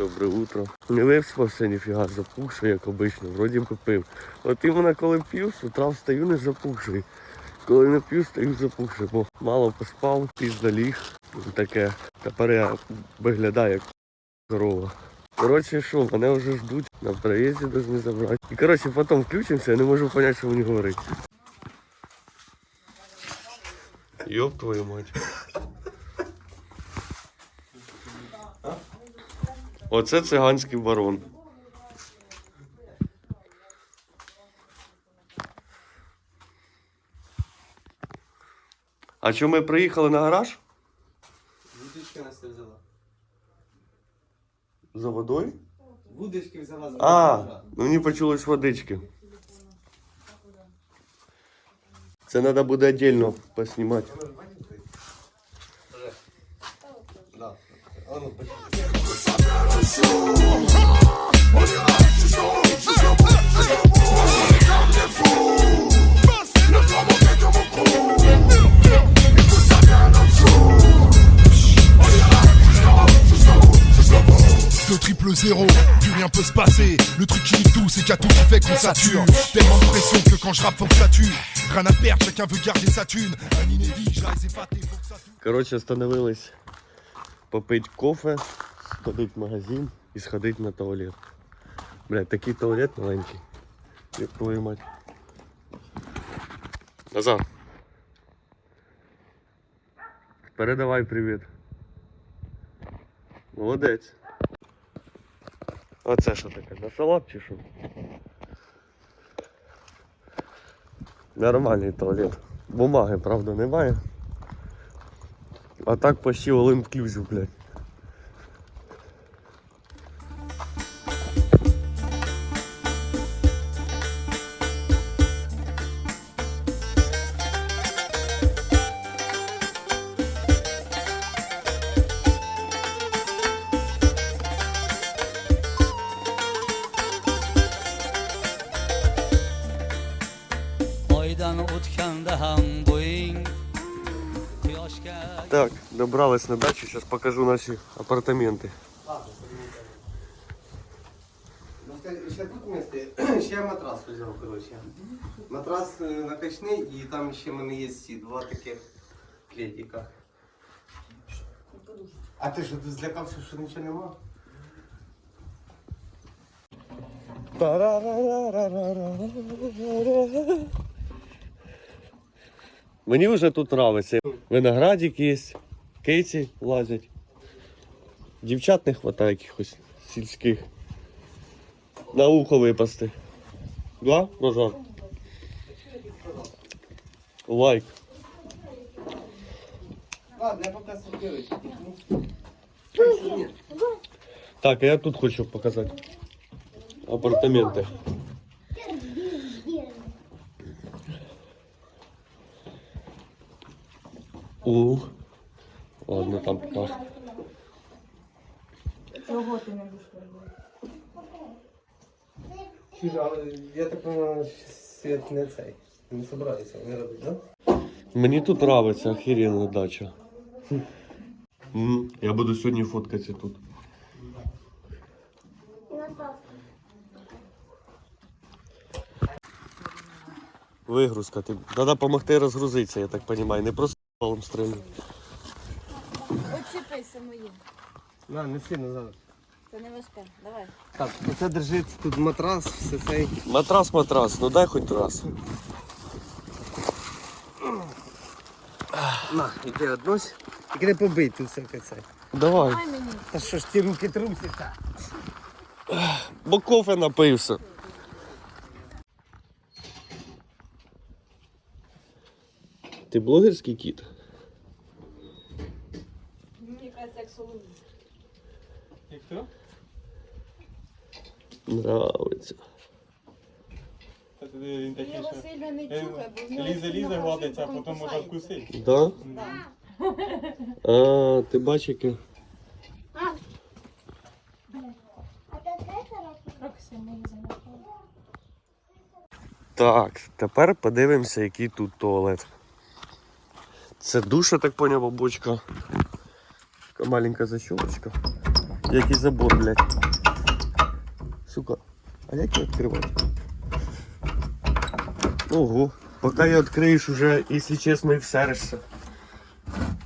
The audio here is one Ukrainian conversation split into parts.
Добре утро. Не виспався ніфіга, запухший, як обично, вроді би пив. От іменно коли п'ю, з утра встаю не запухший. Коли не п'ю, стаю запухший, бо мало поспав, пізно ліг. Таке. Тепер я виглядаю як корова. Коротше, що, мене вже ждуть, на проїзді повинні забрати. І коротше, потім включимося, я не можу зрозуміти, що мені говорить. Йоп твою мать. Оце циганський барон. А що ми приїхали на гараж? Вудочки Настя взяла. За водою? Вудочки взяла з А, гаража. ну мені почулось водички. Це треба буде віддільно поснімати. Да. zéro, plus rien peut se passer. Le truc qui nique tout, c'est qu'il y a tout qui fait qu'on sature. Tellement de pression que quand je rappe, faut que ça tue. Rien à perdre, chacun veut garder sa thune. Un inédit, je les épaté, faut que ça tue. Коротше, остановились попити кофе, Сходити в магазин і сходити на туалет. Блядь, такий туалет маленький. Як твою мать. Назар. Передавай привіт. Молодець. А це що таке? На салат чи що? Нормальний туалет. Бумаги, правда, немає. А так почти all inclusive, блядь. Так, добрались на дачу, сейчас покажу наши апартаменты. Настя, ще тут місце, ще я матрас взяв, коротше. Матрас е, накачний і там ще в мене є ці два таких клетика. А ти що, ти злякався, що нічого нема? Мені вже тут нравиться. Виноградик є, кейці лазять. Дівчат не вистачає якихось сільських. На ухо випасти. Да, Назар? Лайк. Ладно, я поки сидів. Так, а я тут хочу показати. Апартаменти. У. Ладно, там так. Чого ти не будеш робити? Але я так понимаю, світ не цей. Не собирається, не робить, да? Мені тут нравиться охеренна дача. Я буду сьогодні фоткатися тут. Вигрузка. Ти... Треба допомогти розгрузитися, я так розумію. Не просто палом стрільнути. Оціпися моїм. На, неси назад. Це не важке. Давай. Так, оце держиться тут матрас, все цей. Матрас, матрас, ну дай хоч раз. На, іди однось. Тільки не побий тут всяке це. Давай. Дай мені. Та що ж ті руки трусяться? Бо кофе напився. Ти блогерський кіт? Мені кажеться, як соломі. Як то? Нравиться. Він Ти такий, його що сильно не чухай, бо в нього лізе, лізе, кажуть, гладиться, а потім потім може кусається. вкусити. Да? Да. А, ти бачиш, яке? Трохи мені занапало. Так, тепер подивимося, який тут туалет. Це душ, я так поняв, бабочка. Така маленька защолочка. Який забор, блядь. Сука. А як його відкривати? Ого. Поки я відкриєш уже, якщо чесно, і всерешся.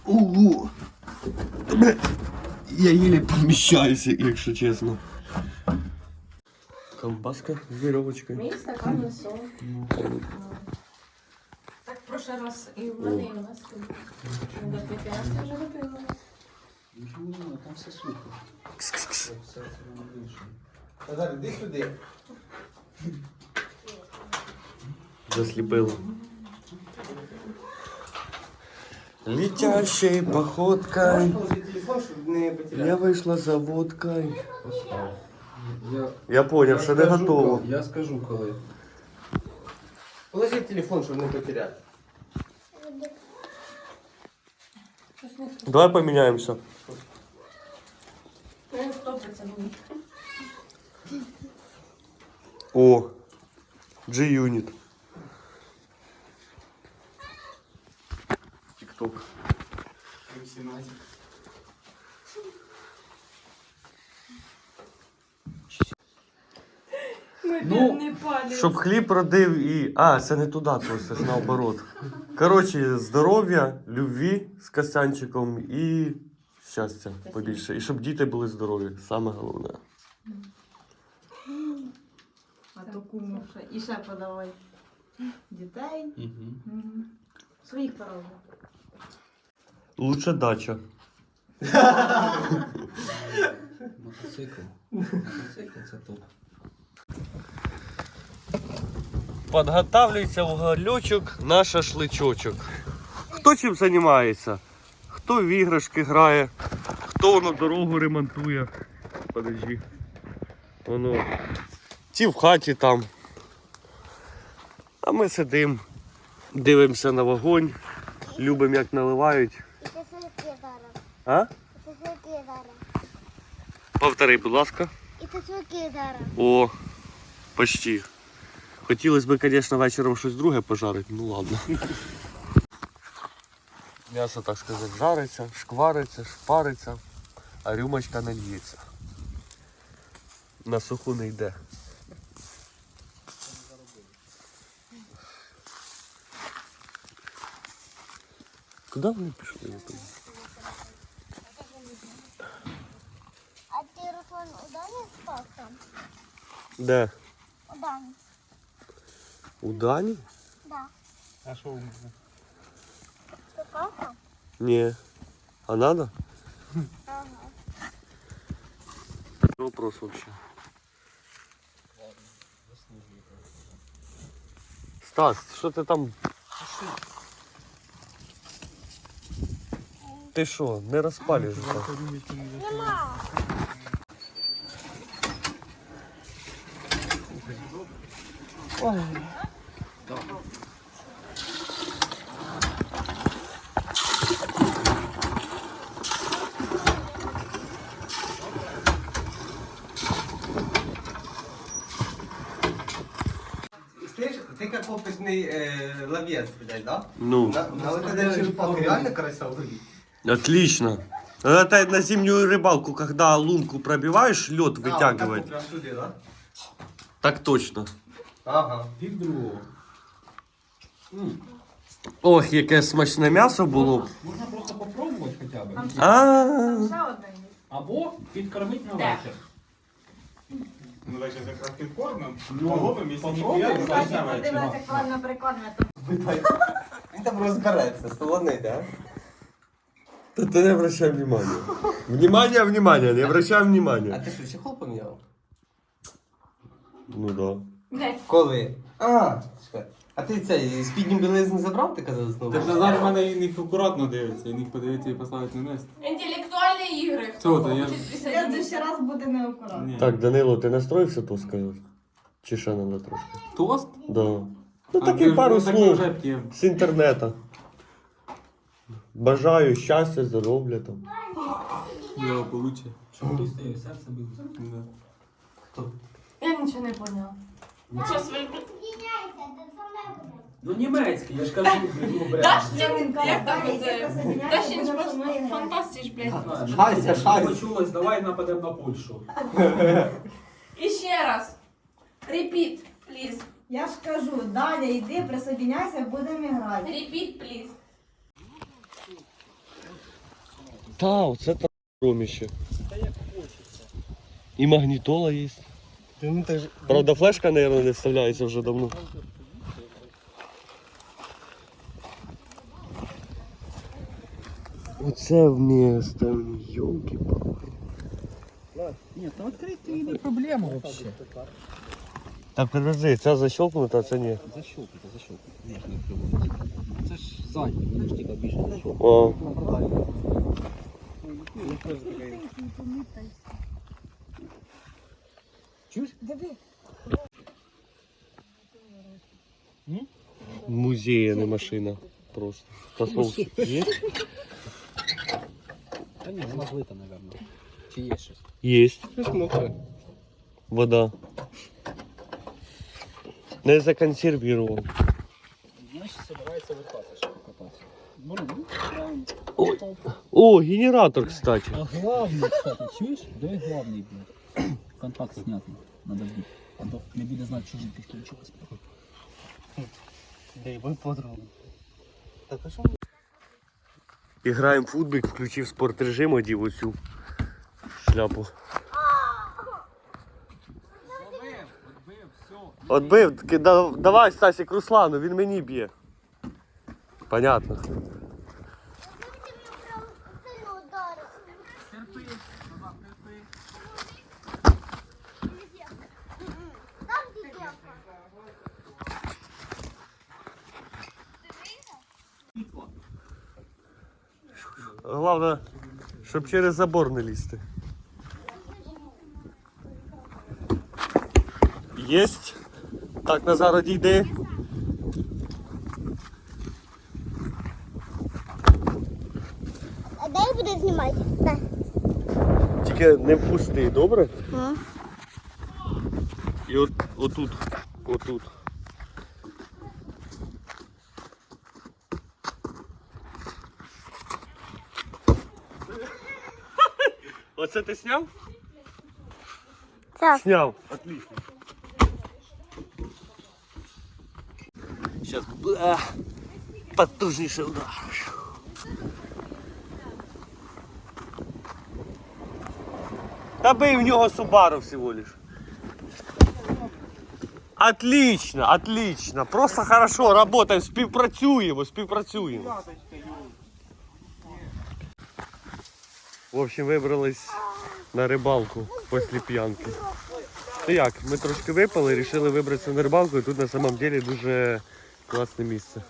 Ого. Я еле поміщаюся, якщо чесно. Колбаска з вірьовочкою. Мій стакан на сон. Так в прошлый раз і в мене, і у нас. Треба пити, а я вже випила. Там все сухо. Кс-кс-кс. Все це воно більше. Назар, іди сюди. Засліпило. Летящей походкой Положи телефон, щоб не потеряти. я вийшла за водкой. Я, Я поняв, що не скажу, готово. коли- Я скажу коли. Положи телефон, щоб не потеряти. Давай поміняємося. Ну, топиться мені. О, G-Unit. Тік-ток. Ми Ну, не. Щоб хліб родив і. А, це не туди, то це ж наоборот. Коротше, здоров'я, любві з Костянчиком і щастя побільше. І щоб діти були здорові, саме головне. А то куму ще. І ще подавай. Дітей. Мгм. Своїх породив. Лучше дача. Мотоцикл. Мотоцикл це топ. Подготавлюється угольочок на шашличочок. Хто чим займається? Хто в іграшки грає, хто воно дорогу ремонтує. Подожди. Воно. Ті в хаті там. А ми сидимо, дивимося на вогонь, любимо як наливають. А? Повтори, будь ласка. І це зараз. О, почти. Хотілося б, звісно, вечором щось друге пожарити, ну ладно. М'ясо, так сказати, жариться, шквариться, шпариться, а рюмочка не льється. На суху не йде. Куди вони пішли? я? А телефон у Дані спав там? Де? У Дані. У Дані? Да. А що? Ти спав там? Ні. А надо? Ага. Вопрос вообще. Стас, що ти там? Ти що, не розпалюєш? так? Нема. Слышь, ты как опытный э, ловец, блядь, да? Ну, На, на вот черепахе реально карася ловить? отлично. Это на зимнюю рыбалку, когда лунку пробиваешь, лед вытягивает. А, вот так вот прям туди, да? Так точно. Ага. Пів другого. Ох, яке смачне м'ясо було. Можна просто попробувати хоча б. А, там ще одна є. Або підкормити на вечір. Ну, вечір якраз підкормимо. Ну, Половимо, якщо попробуй. ніхуя, то Кстати, подивилася, як правильно прикладно. Він там розбереться, столоний, да? Та ти не обращай внимания. Внимание, внимание, не обращай А внимания. ти що, чехол поміняв? Ну да. Де? Коли? А, чекай. А ти цей спідню білизну забрав, ти казав знову? Та ж Назар в мене їх акуратно дивиться, і них подивиться і поставить на місце. Інтелектуальні ігри. Чого то я- хоче В присоединитися? следующий раз буде неаккуратно. Ні. Так, Данило, ти настроївся то сказати? Чи ще надо трошки? Тост? Да. Ну А такі ми- пару ну, слов вже з інтернету. Бажаю щастя, здоров'я там. Благополуччя. Щоб хтось стояв, серце билося. Да. Я нічого не поняла. Саме буде. Ну німецький, я ж кажу, ну, бля. Дашнін, як там це? Дашнін будемо просто фантастиш, блядь. Шайся, шайся. Почулось, давай нападемо на Польщу. І ще раз. Repeat, please. Я ж кажу, Даня, йди, присоединяйся, будемо грати. Repeat, please. Та, оце та роміще. І магнітола є. Ну, так же- Правда, флешка, мабуть, не вставляється вже давно. Оце вмісто, йолки палки Ні, та відкрити не проблема взагалі. Так, подожди, ця защелкнута, а це ні. Защелкнути, защелкнути. Ні, не відкривається. Це ж задній, вони ж тільки більше защелкнути. О, Чуєш? музей, а не машина. Просто. Тасовщик є? Та ні, вона злита, мабуть. Чи є щось? Есть. Щось мокре. Вода. Не законсервирован. Значить, збирається вертатися, щоб покататися. Ну, ну, Ой. О, генератор, кстати. А главный, кстати, чуєш? Давай главный, блядь. Контакт снятый. Надо бить. А то не буде знати, що жити включилось. Дай ви подругу. Так, а що? Играем в футбик, включив спорт режим, одів оцю шляпу. Отбив, таки, да- давай, Стасік, Руслану, він мені б'є. Понятно. Сильно ударив. Там дитя. Головне, щоб через забор не лізти. Єсть. Так, Назар, одійди. А дай буде знімати. Дай. Тільки не впусти, добре? І от, отут, отут. Оце ти сняв? Так. Сняв. Отлично. Сейчас бля, потужнейший удар. Та бий в нього Субару всего лишь. Отлично, отлично. Просто хорошо, работаем, співпрацюємо, співпрацюємо. В общем, вибрались на рибалку після п'янки. Та як, ми трошки випали, вирішили вибратися на рибалку, і тут на самом деле дуже класне місце.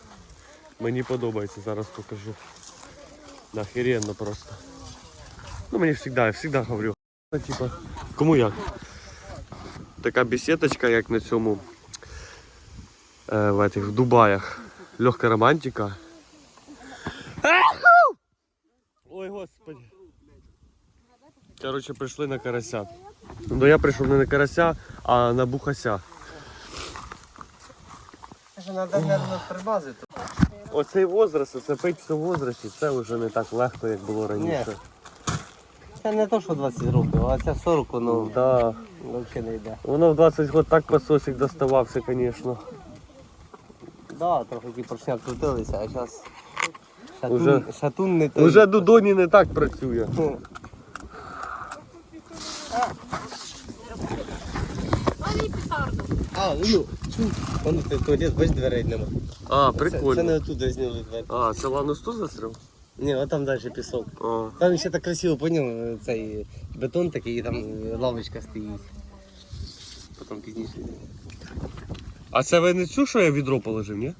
Мені подобається, зараз покажу. Нахеренно просто. Ну мені завжди, я завжди говорю. Ну, Типа, кому як? Така бесідочка, як на цьому е, в, этих, в Дубаях. Легка романтика. Ой, господи. Коротше, прийшли на карася. Ну я прийшов не на карася, а на бухася. Оцей возраст, оце пить в возрасті, це вже не так легко, як було раніше. Це не то, що 20 років, а це 40, ну, Да. взагалі не йде. Воно в 20 років так пососик доставався, звісно. Да, трохи ті поршня крутилися, а зараз шатун, Уже- шатун не той. Уже Дудоні не так працює. А, ну, чу. Вон ти туалет, бач, дверей нема. А, Це, прикольно. це не оттуда зняли двері. А, це Ланус тут застряв? Ні, от там далі пісок. А. Там ще так красиво, поняв, цей бетон такий, і там лавочка стоїть. Потім пізніше. а це ви не цю, що я в відро положив, ні?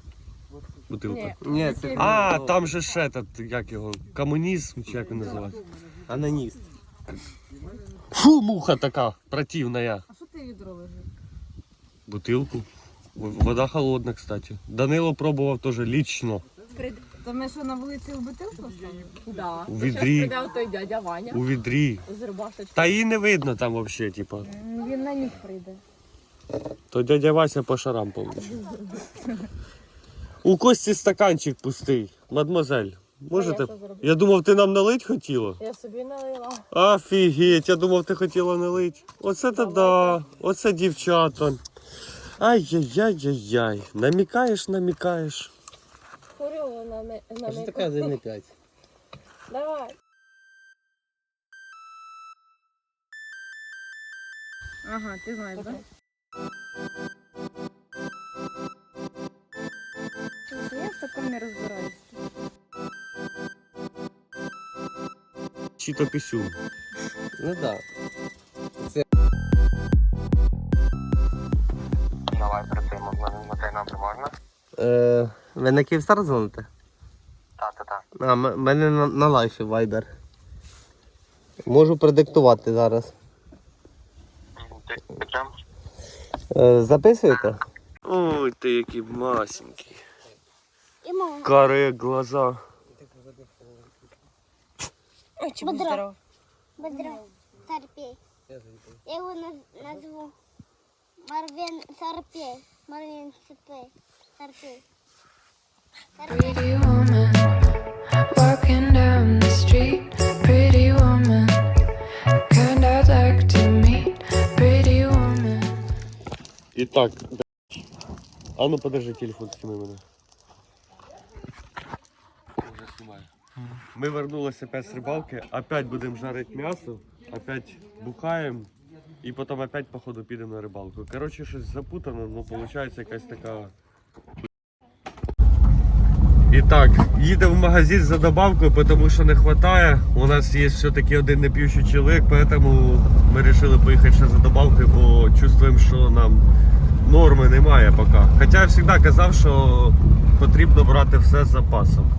Бутилка. Ні, це А, там же ж этот, як його, комунізм, чи як він називається. аноніст. Фу, муха така, противна. А що ти відро лежиш? Бутилку. Вода холодна, кстати. Данило пробував теж лічно. То ми що на вулиці в бутилку ставили? Да. У відрі. Зараз той дядя Ваня У відрі. з рубашечкою. Та її не видно там взагалі, типа. Він на них прийде. То дядя Вася по шарам получив. У Кості стаканчик пустий, мадмозель. Можете? я. Я думав, ти нам налить хотіла. Я собі налила. Офігеть, я думав, ти хотіла налить. Оце то да, оце дівчата. Ай-яй-яй-яй-яй. Намікаєш, намікаєш. Курю на ми- на А що таке 1,5? Давай. Ага, ти знаєш, так? Слухай, Я в такому не розбираюся. Чи то пісюн. Ну так. Давай працюємо на цей напрям можна? Е, ви на Київстар дзвоните? Так, так, так. А, м- мене на, на лайфі Viber. Можу продиктувати зараз. Ти? Е, записуєте? Ой, ти який масенький. І мама. Глаза. Ой, чи Бодро. будь здоров. Бодро. Сарпей. Я його наз- назву Марвін Сарпей. Марвін Сарпей. Сарпей. Pretty woman, walking down the street. Pretty woman, kind I'd like to meet. Pretty woman. І так. А ну подержи телефон, сніми мене. Ми вернулися опять з рибалки, опять будемо жарити м'ясо, опять бухаємо і потім опять, походу, підемо на рибалку. Коротше, щось запутано, ну виходить якась така. І так, їдемо в магазин за добавкою, тому що не вистачає. У нас є все-таки один неп'ющий чоловік, тому ми вирішили поїхати ще за добавкою, бо чувствуємо, що нам норми немає поки. Хоча я завжди казав, що потрібно брати все з запасом.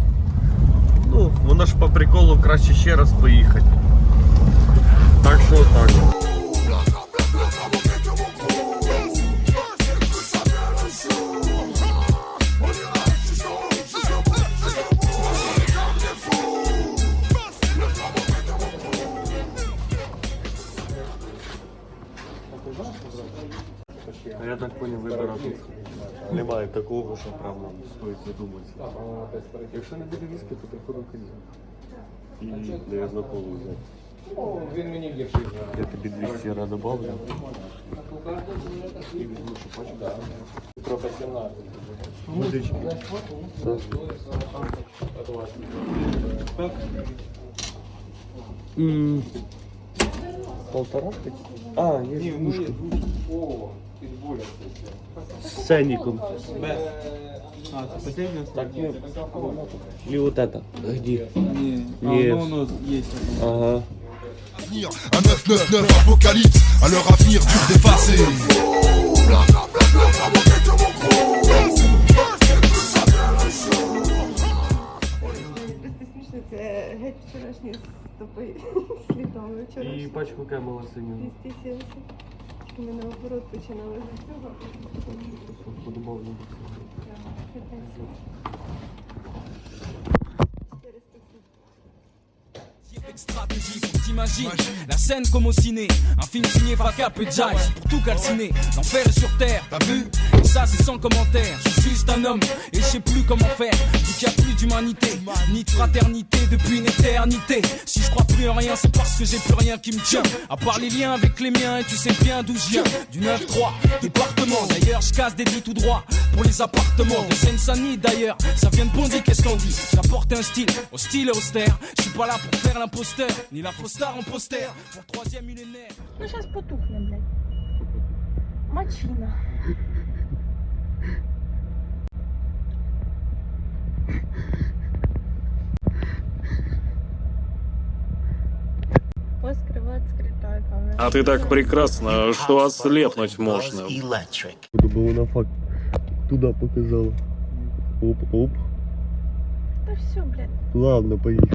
Ну, воно ж по приколу краще ще раз поїхати. Так що так. Що прям нам стоїть задуматися. Якщо не буде віскі, то приходимо коньяк. І, наверное, колу взяти. Він мені гірший. Я тобі 200 я добавлю. І візьму шипачку. Професіонал. Водички. М, Полтора? А, є двушка. О, підбуля. С ценником. Без. А, це последня Так, ну, вот это. Где? Ні. А, Ні. ну, воно є. Ага. Un 999 apocalypse, à leur avenir dur d'effacer. Це геть вчорашні стопи слідами. І пачку кемела синю. 270. Ми наоборот починали з цього. Подобавлю. stratégie, faut que t'imagines La scène comme au ciné, un film signé Fakap et Jive Pour tout calciner, l'enfer est sur terre, t'as vu Et ça c'est sans commentaire, je suis juste un homme Et je sais plus comment faire, vu qu'il y a plus d'humanité Ni de fraternité depuis une éternité Si je crois plus en rien, c'est parce que j'ai plus rien qui me tient À part les liens avec les miens, et tu sais bien d'où je viens Du 9-3, département D'ailleurs je casse des lits tout droit pour les appartements De Seine-Saint-Denis d'ailleurs, ça vient de Bondy, qu'est-ce qu'on dit J'apporte un style, au style et austère Je suis pas là pour faire l'imposteur, ni la fausse star en poster Pour le troisième millénaire Ну, зараз потухне, блядь. Мачина. А ты так прекрасно, что ослепнуть можно. Бо вона факт туди показала. Оп, оп. Да все, блядь. Ладно, поїхали.